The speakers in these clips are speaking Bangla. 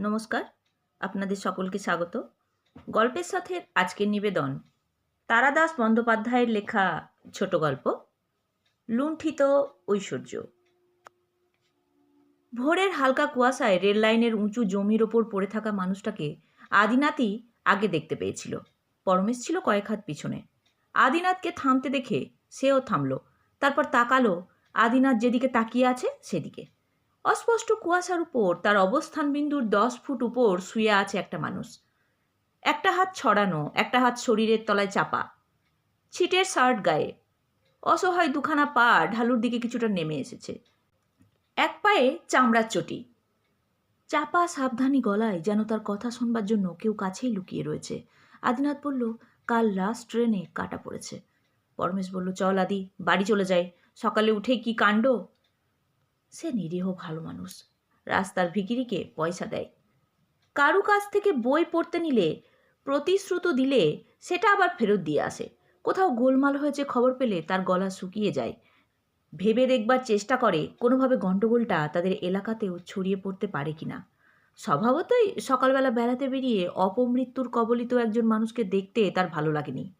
নমস্কার, আপনাদের সকলকে স্বাগত। গল্পের সাথে আজকের নিবেদন, তারাদাস বন্দ্যোপাধ্যায়ের লেখা ছোট গল্প, লুণ্ঠিত ঐশ্বর্য। ভোরের হালকা কুয়াশায় রেল লাইনের উঁচু জমির ওপর পড়ে থাকা মানুষটাকে আদিনাথই আগে দেখতে পেয়েছিল। পরমেশ ছিল কয়েক হাত পিছনে। আদিনাথকে থামতে দেখে সেও থামলো, তারপর তাকালো, আদিনাথ যেদিকে তাকিয়ে আছে সেদিকে। অস্পষ্ট কুয়াশার উপর তার অবস্থান বিন্দুর দশ ফুট উপর শুয়ে আছে একটা মানুষ। একটা হাত ছড়ানো, একটা হাত শরীরের তলায় চাপা। ছিটের শার্ট গায়ে। অসহায় দুখানা পা ঢালুর দিকে কিছুটা নেমে এসেছে। এক পায়ে চামড়ার চটি। চাপা, সাবধানী গলায় যেন তার কথা শুনবার জন্য কেউ কাছেই লুকিয়ে রয়েছে। আদিনাথ বলল, কাল লাস্ট ট্রেনে কাটা পড়েছে। পরমেশ বলল, চল আদি, বাড়ি চলে যাই। সকালে উঠেই কি কাণ্ড? সে নিরীহ ভালো মানুষ। রাস্তার ভিকিরিকে পয়সা দেয়। কারু কাছ থেকে বই পড়তে নিলে, প্রতিশ্রুত দিলে সেটা আবার ফেরত দিয়ে আসে। কোথাও গোলমাল হয়েছে খবর পেলে তার গলা শুকিয়ে যায়। ভেবে দেখবার চেষ্টা করে, কোনোভাবে গণ্ডগোলটা তাদের এলাকাতেও ছড়িয়ে পড়তে পারে কিনা। স্বভাবতই সকালবেলা বেড়াতে বেরিয়ে অপমৃত্যুর কবলিত একজন মানুষকে দেখতে তার ভালো লাগেনি।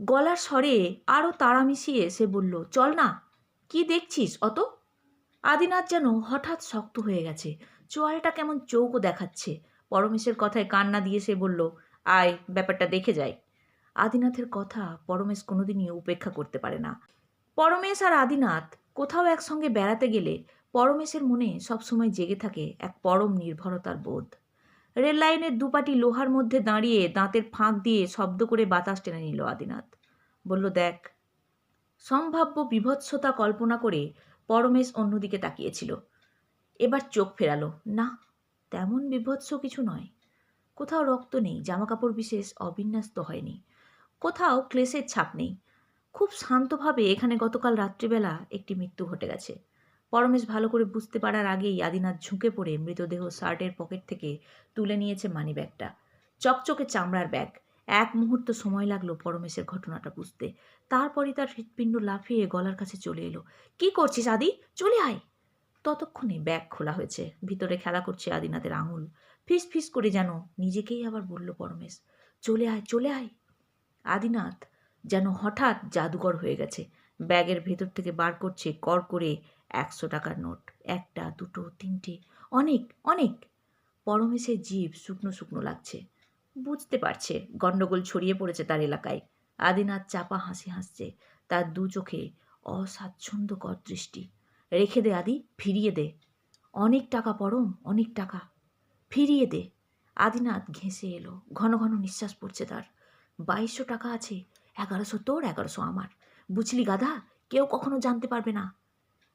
গলার স্বরে আরও তাড়া মিশিয়ে সে বলল, চল না, কি দেখছিস অত? আদিনাথ যেন হঠাৎ শক্ত হয়ে গেছে। চোয়ালটা কেমন চৌকো দেখাচ্ছে। পরমেশের কথায় কান্না দিয়ে সে বলল, আয়, ব্যাপারটা দেখে যাই। আদিনাথের কথা পরমেশ কোনোদিনই উপেক্ষা করতে পারে না। পরমেশ আর আদিনাথ কোথাও একসঙ্গে বেড়াতে গেলে পরমেশের মনে সবসময় জেগে থাকে এক পরম নির্ভরতার বোধ। রেল লাইনের দুপাটি লোহার মধ্যে দাঁড়িয়ে দাঁতের ফাঁক দিয়ে শব্দ করে বাতাস টেনে নিল আদিনাথ। বলল, দেখ, সম্ভাব্য বিভৎসতা কল্পনা করে পরমেশ অন্যদিকে তাকিয়েছিল। এবার চোখ ফেরালো। না, তেমন বিভৎস কিছু নয়। কোথাও রক্ত নেই, জামাকাপড় বিশেষ অবিন্যস্ত হয়নি। কোথাও ক্লেশের ছাপ নেই। খুব শান্তভাবে এখানে গতকাল রাত্রিবেলা একটি মৃত্যু ঘটে গেছে। পরমেশ ভালো করে বুঝতে পারার আগেই আদিনাথ ঝুঁকে পড়ে মৃতদেহ শার্টের পকেট থেকে তুলে নিয়েছে মানিব্যাগটা। চকচকে চামড়ার ব্যাগ। এক মুহূর্ত সময় লাগল পরমেশের ঘটনাটা বুঝতে। তারপরই তার হৃৎপিণ্ড লাফিয়ে গলার কাছে চলে এলো। কি করছিস আদি? চলে আয়! ততক্ষণে ব্যাগ খোলা হয়েছে। ভিতরে খেলা করছে আদিনাথের আঙুল। ফিস ফিস করে যেন নিজেকেই আবার বলল পরমেশ, চলে আয় চলে আয়! আদিনাথ যেন হঠাৎ জাদুকর হয়ে গেছে। ব্যাগের ভেতর থেকে বার করছে কর করে একশো টাকার নোট। একটা, দুটো, তিনটে, অনেক অনেক। পরমেশের জীব শুকনো শুকনো লাগছে। বুঝতে পারছে গণ্ডগোল ছড়িয়ে পড়েছে তার এলাকায়। আদিনাথ চাপা হাসি হাসছে। তার দু চোখে অস্বাচ্ছন্দ্যকর দৃষ্টি। রেখে দে আদি, ফিরিয়ে দে। অনেক টাকা পরম, অনেক টাকা। ফিরিয়ে দে। আদিনাথ ঘেঁষে এলো। ঘন ঘন নিঃশ্বাস পড়ছে তার। বাইশশো টাকা আছে, এগারোশো তোর, এগারোশো আমার। বুঝলি গাধা, কেউ কখনো জানতে পারবে না।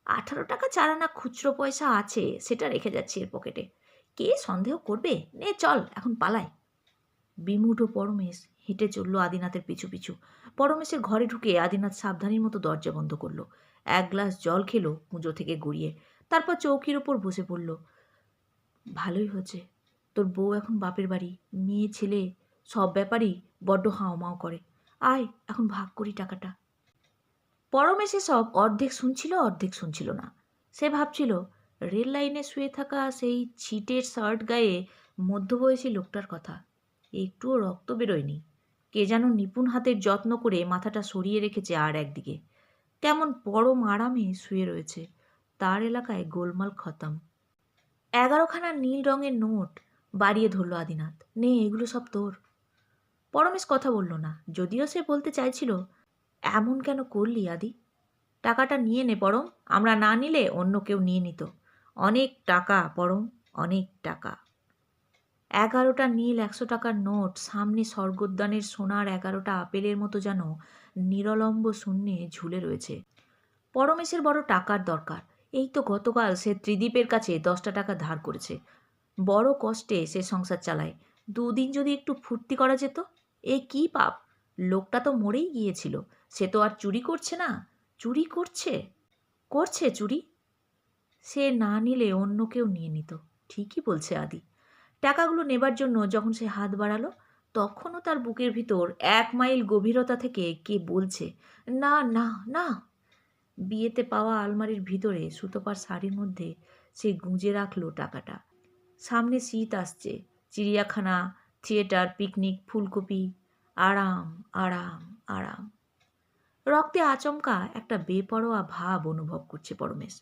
আঠারো টাকা চারানা খুচরো পয়সা আছে, সেটা রেখে যাচ্ছি এর পকেটে। কে সন্দেহ করবে? নে চল, এখন পালায়। বিমুঢ় পরমেশ হেঁটে চলল আদিনাথের পিছু পিছু। পরমেশের ঘরে ঢুকে আদিনাথ সাবধানীর মতো দরজা বন্ধ করল। এক গ্লাস জল খেলো কুঁজো থেকে গড়িয়ে। তারপর চৌকির ওপর বসে পড়ল। ভালোই হচ্ছে তোর বউ এখন বাপের বাড়ি, মেয়ে, ছেলে, সব ব্যাপারই বড্ড হাওমাও করে। আয়, এখন ভাগ করি টাকাটা। পরমেশে সব অর্ধেক শুনছিল অর্ধেক শুনছিল না। সে ভাবছিল, রেল লাইনে শুয়ে থাকা সেই ছিটের শার্ট গায়ে মধ্যবয়সী লোকটার কথা। একটুও রক্ত বেরোয়নি। কে যেন নিপুণ হাতের যত্ন করে মাথাটা সরিয়ে রেখেছে আর একদিকে। কেমন পরম আরামে শুয়ে রয়েছে। তার এলাকায় গোলমাল খতম। এগারোখানা নীল রঙের নোট বাড়িয়ে ধরল আদিনাথ। নে, এগুলো সব তোর। পরমেশ কথা বলল না। যদিও সে বলতে চাইছিল, এমন কেন করলি আদি? টাকাটা নিয়ে নে পরম। আমরা না নিলে অন্য কেউ নিয়ে নিত। অনেক টাকা পরম, অনেক টাকা। এগারোটা নীল, একশো টাকার নোট, সামনে স্বর্গোদ্যানের সোনার এগারোটা আপেলের মতো যেন নিরলম্ব শূন্যে ঝুলে রয়েছে। পরমেশের বড় টাকার দরকার। এই তো গতকাল সে ত্রিদীপের কাছে দশটা টাকা ধার করেছে। বড় কষ্টে সে সংসার চালায়। দুদিন যদি একটু ফুর্তি করা যেত? এ কি পাপ? লোকটা তো মরেই গিয়েছিল। সে তো আর চুরি করছে না। চুরি করছে? করছে চুরি? সে না নিলে অন্য কেউ নিয়ে নিত। ঠিকই বলছে আদি। টাকাগুলো নেবার জন্য যখন সে হাত বাড়ালো, তখনও তার বুকের ভিতর এক মাইল গভীরতা থেকে কে বলছে, না না না। বিয়েতে পাওয়া আলমারির ভিতরে সুতোপার শাড়ির মধ্যে সে গুঁজে রাখল টাকাটা। সামনে শীত আসছে, চিড়িয়াখানা, থিয়েটার, পিকনিক, ফুলকপি, আরাম আরাম আরাম। রক্তে আচমকা একটা বেপরোয়া ভাব অনুভব করছে পরমেশ।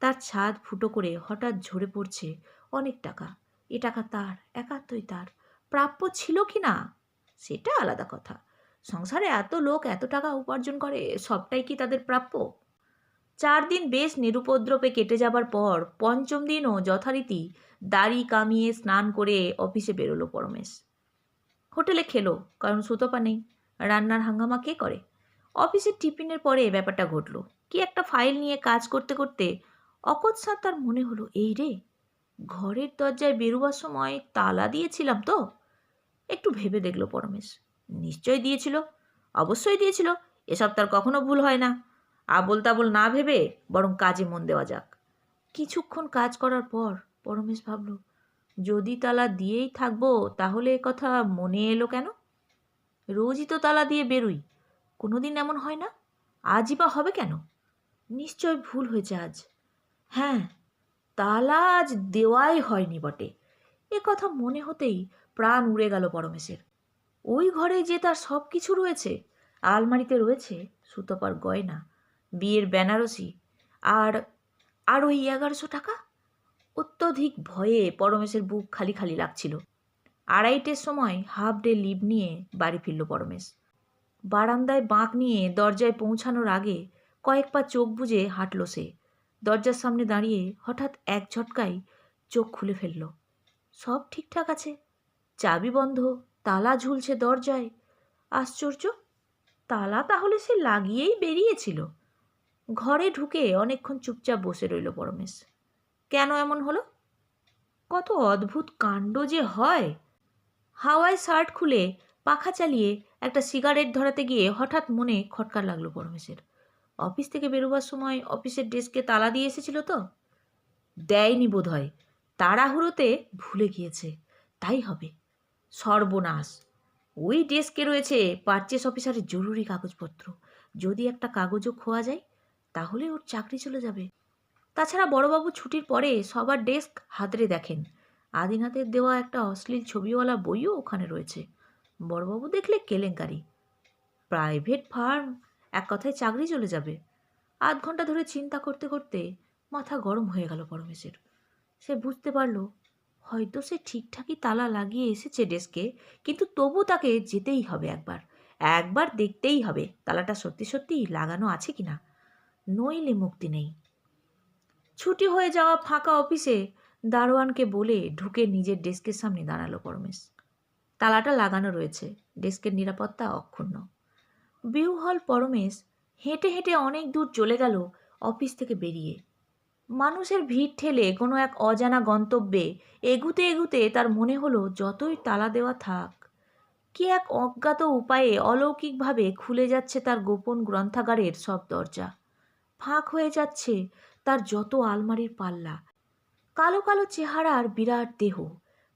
তার ছাদ ফুটো করে হঠাৎ ঝরে পড়ছে অনেক টাকা। এ টাকা তার একাত্তই তার। প্রাপ্য ছিল কি না? সেটা আলাদা কথা। সংসারে এত লোক এত টাকা উপার্জন করে, সবটাই কি তাদের প্রাপ্য? চার দিন বেশ নিরুপদ্রবে কেটে যাবার পর পঞ্চম দিনও যথারীতি দাড়ি কামিয়ে স্নান করে অফিসে বেরোলো পরমেশ। হোটেলে খেলো, কারণ সুতপা নেই। রান্নার হাঙ্গামা কে করে? অফিসের টিফিনের পরে ব্যাপারটা ঘটলো। কি একটা ফাইল নিয়ে কাজ করতে করতে অকস্মাৎ তার মনে হলো, এই রে ঘরের দরজায় বেরোবার সময় তালা দিয়েছিলাম তো। একটু ভেবে দেখল পরমেশ। নিশ্চয় দিয়েছিল, অবশ্যই দিয়েছিল, এসব তার কখনো ভুল হয় না। আবল তাবল না ভেবে বরং কাজে মন দেওয়া যাক। কিছুক্ষণ কাজ করার পর পরমেশ ভাবল, যদি তালা দিয়েই থাকব তাহলে কথা মনে এলো কেন? রোজই তো তালা দিয়ে বেরোই, কোনোদিন এমন হয় না? আজই বা হবে কেন? নিশ্চয় ভুল হয়েছে আজ। হ্যাঁ তালা আজ দেওয়াই হয়নি বটে। এ কথা মনে হতেই প্রাণ উড়ে গেল পরমেশের। ওই ঘরে যে তার সব কিছু রয়েছে, আলমারিতে রয়েছে সুতপার গয়না, বিয়ের বেনারসি আর আর ওই এগারোশো টাকা? অত্যধিক ভয়ে পরমেশের বুক খালি খালি লাগছিল। আড়াইটের সময় হাফ ডে লিভ নিয়ে বাড়ি ফিরল পরমেশ। বারান্দায় বাঁক নিয়ে দরজায় পৌঁছানোর আগে কয়েক পা চোখ বুজে হাঁটল সে। দরজার সামনে দাঁড়িয়ে হঠাৎ এক ঝটকায় চোখ খুলে ফেলল। সব ঠিকঠাক আছে। চাবি বন্ধ, তালা ঝুলছে দরজায়। আশ্চর্য, তালা তাহলে সে লাগিয়েই বেরিয়েছিল। ঘরে ঢুকে অনেকক্ষণ চুপচাপ বসে রইল পরমেশ। কেন এমন হলো? কত অদ্ভুত কাণ্ড যে হয়। হাওয়ায় শার্ট খুলে পাখা চালিয়ে একটা সিগারেট ধরাতে গিয়ে হঠাৎ মনে খটকার লাগল পরমেশের। অফিস থেকে বেরোবার সময় অফিসের ডেস্কে তালা দিয়ে এসেছিল তো। দেয়নি বোধ হয় তাড়াহুড়োতে ভুলে গিয়েছে। তাই হবে। সর্বনাশ। ওই ডেস্কে রয়েছে পারচেস অফিসারের জরুরি কাগজপত্র। যদি একটা কাগজও খোয়া যায়, তাহলে ওর চাকরি চলে যাবে। তাছাড়া বড়বাবু ছুটির পরে সবার ডেস্ক হাতড়ে দেখেন। আদিনাথের দেওয়া একটা অশ্লীল ছবিওয়ালা বইও ওখানে রয়েছে। বড়বাবু দেখলে কেলেঙ্কারি। Private firm. এক কথায় চাকরি চলে যাবে। আধ ঘণ্টা ধরে চিন্তা করতে করতে মাথা গরম হয়ে গেল পরমেশের। সে বুঝতে পারল, হয়তো সে ঠিকঠাকই তালা লাগিয়ে এসেছে ডেস্কে, কিন্তু তবু তাকে যেতেই হবে একবার একবার দেখতেই হবে তালাটা সত্যি সত্যি লাগানো আছে কি না নইলে মুক্তি নেই। ছুটি হয়ে যাওয়া ফাঁকা অফিসে দারোয়ানকে বলে ঢুকে নিজের ডেস্কের সামনে দাঁড়াল পরমেশ। তালাটা লাগানো রয়েছে, ডেস্কের নিরাপত্তা অক্ষুণ্ণ। বিউহল পরমেশ হেঁটে হেঁটে অনেক দূর চলে গেল অফিস থেকে বেরিয়ে। মানুষের ভিড় ঠেলে কোনো এক অজানা গন্তব্যে এগুতে এগুতে তার মনে হলো যতই তালা দেওয়া থাক। কি এক অজ্ঞাত উপায়ে অলৌকিকভাবে খুলে যাচ্ছে তার গোপন গ্রন্থাগারের সব দরজা। ফাঁক হয়ে যাচ্ছে তার যত আলমারির পাল্লা। কালো কালো চেহারার বিরাট দেহ।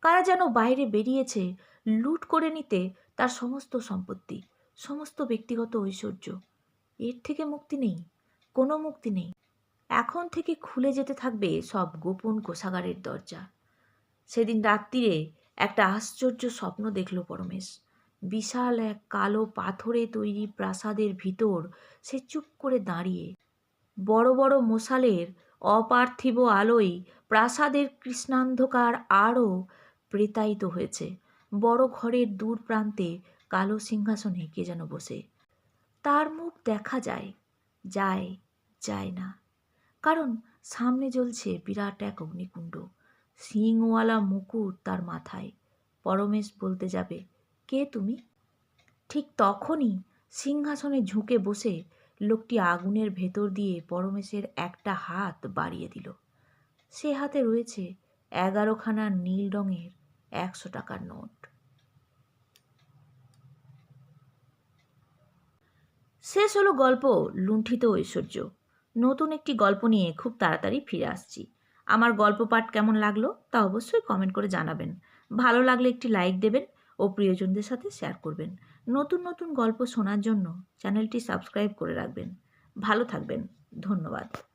কারা যেন বাইরে বেরিয়েছে, লুট করে নিতে তার সমস্ত সম্পত্তি। সমস্ত ব্যক্তিগত ঐশ্বর্য। এর থেকে মুক্তি নেই, কোনো মুক্তি নেই। এখন থেকে খুলে যেতে থাকবে সব গোপন কোষাগারের দরজা। সেদিন রাত্রিরে একটা আশ্চর্য স্বপ্ন দেখল পরমেশ। বিশাল এক কালো পাথরে তৈরি প্রাসাদের ভিতর সে চুপ করে দাঁড়িয়ে। বড় বড় মশালের অপার্থিব আলোয় প্রাসাদের কৃষ্ণান্ধকার আরও প্রেতায়িত হয়েছে। বড় ঘরের দূর প্রান্তে কালো সিংহাসনে কে যেন বসে। তার মুখ দেখা যায় যায় যায় না। কারণ সামনে জ্বলছে বিরাট এক অগ্নিকুণ্ড। সিংওয়ালা মুকুট তার মাথায়। পরমেশ বলতে যাবে, কে তুমি? ঠিক তখনই সিংহাসনে ঝুঁকে বসে লোকটি আগুনের ভেতর দিয়ে পরমেশের একটা হাত বাড়িয়ে দিল। সে হাতে রয়েছে এগারোখানা নীল রঙের একশো টাকার নোট। শেষ হলো গল্প, লুণ্ঠিত ঐশ্বর্য। নতুন একটি গল্প নিয়ে খুব তাড়াতাড়ি ফিরে আসছি। আমার গল্প পাঠ কেমন লাগল তা অবশ্যই কমেন্ট করে জানাবেন। ভালো লাগলে একটি লাইক দেবেন ও প্রিয়জনদের সাথে শেয়ার করবেন। নতুন নতুন গল্প শোনার জন্য চ্যানেলটি সাবস্ক্রাইব করে রাখবেন। ভালো থাকবেন। ধন্যবাদ।